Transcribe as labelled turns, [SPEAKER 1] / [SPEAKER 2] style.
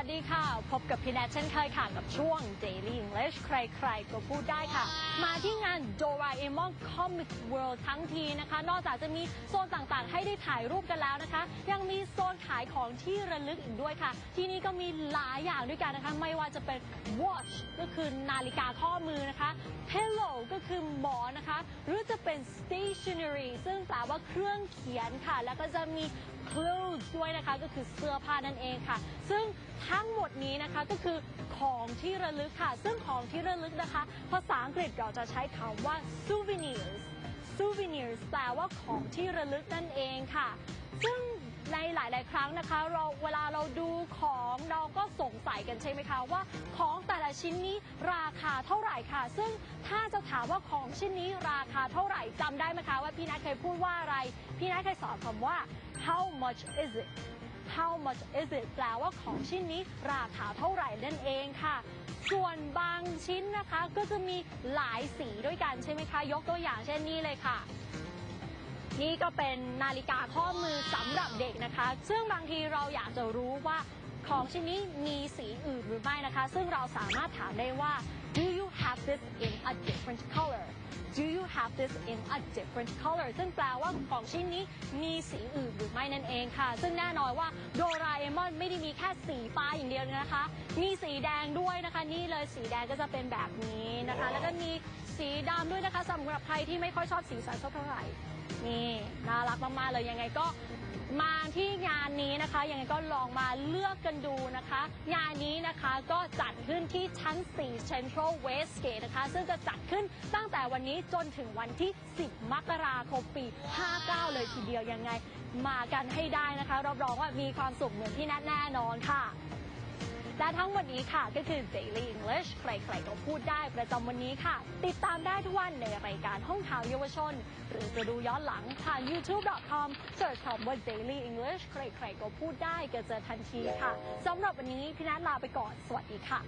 [SPEAKER 1] ัสดีค่ะ พบกับพี่แนทเช่นเคยค่ะ กับช่วง Daily English ใครๆ ก็พูดได้ค่ะ มาที่งาน Doraemon Comic World ทั้งทีนะคะ นอกจากจะมีโซนต่างๆ ให้ได้ถ่ายรูปกันแล้วนะคะ ยังมีโซนขายของที่ระลึกอีกด้วยค่ะ ที่นี่ก็มีหลายอย่างด้วยกันนะคะ ไม่ว่าจะเป็น watch ก็คือนาฬิกาข้อมือนะคะ pillow ก็คือหมอนนะคะ หรือจะเป็น stationery ซึ่งแปลว่าเครื่องเขียนค่ะ แล้วก็จะมี clothes ด้วยนะคะ ก็คือเสื้อผ้านั่นเองค่ะ ซึ่งทั้ั้งหมดนี้นะคะก็คือของที่ระลึกค่ะ ซึ่งของที่ระลึกนะคะ ภาษาอังกฤษเราจะใช้คำว่า souvenirs souvenirs แปลว่าของที่ระลึกนั่นเองค่ะ ซึ่งในหลาย ๆ ครั้งนะคะเราเวลาเราดูของเราก็สงสัยกันใช่ไหมคะว่าของแต่ละชิ้นนี้ราคาเท่าไหร่ค่ะ ซึ่งถ้าจะถามว่าของชิ้นนี้ราคาเท่าไหร่จำได้ไหมคะว่าพี่นัทเคยพูดว่าอะไร พี่นัทเคยสอนคำว่า how much is it how much is it แปลว่าของชิ้นนี้ราคาเท่าไหร่นั่นเองค่ะ ส่วนบางชิ้นนะคะก็จะมีหลายสีด้วยกันใช่ไหมคะ ยกตัวอย่างเช่นนี้เลยค่ะ นี่ก็เป็นนาฬิกาข้อมือสำหรับเด็กนะคะ ซึ่งบางทีเราอยากจะรู้ว่าของชิ้นนี้มีสีอื่นหรือไม่นะคะ ซึ่งเราสามารถถามได้ว่า do you have this in a different color do you have this in a different color ซึ่งแปลว่าของชิ้นนี้มีสีอื่นหรือไม่นั่นเองค่ะ ซึ่งแน่นอนว่าโดราเอมอนไม่ได้มีแค่สีฟ้าอย่างเดียวนะคะ มีสีแดงด้วยนะคะ นี่เลยสีแดงก็จะเป็นแบบนี้นะคะ แล้วก็มีสีดำด้วยนะคะสำหรับใครที่ไม่ค่อยชอบสีสันสักเท่าไหร่นี่น่ารักมากๆเลยยังไงก็ มาที่งานนี้นะคะยังไงก็ลองมาเลือกกันดูนะคะ งานนี้นะคะก็จัดขึ้นที่ชั้น 4 Central Westgate นะคะ ซึ่งจะจัดขึ้นตั้งแต่วันนี้จนถึงวันที่ 10 มกราคมปี 59 เลยทีเดียวยังไง มากันให้ได้นะคะรับรองว่ามีความสุขเหมือนที่แน่แน่นอนค่ะ และทั้งหมดนี้ค่ะก็คือ Daily English ใครๆก็พูดได้ประจำวันนี้ค่ะ ติดตามได้ทุกวันในรายการห้องข่าวเยาวชน หรือจะดูย้อนหลังผ่าน youtube.com search คำว่า Daily English ใครๆก็พูดได้ก็เจอทันทีค่ะสำหรับวันนี้พี่นัทลาไปก่อน สวัสดีค่ะ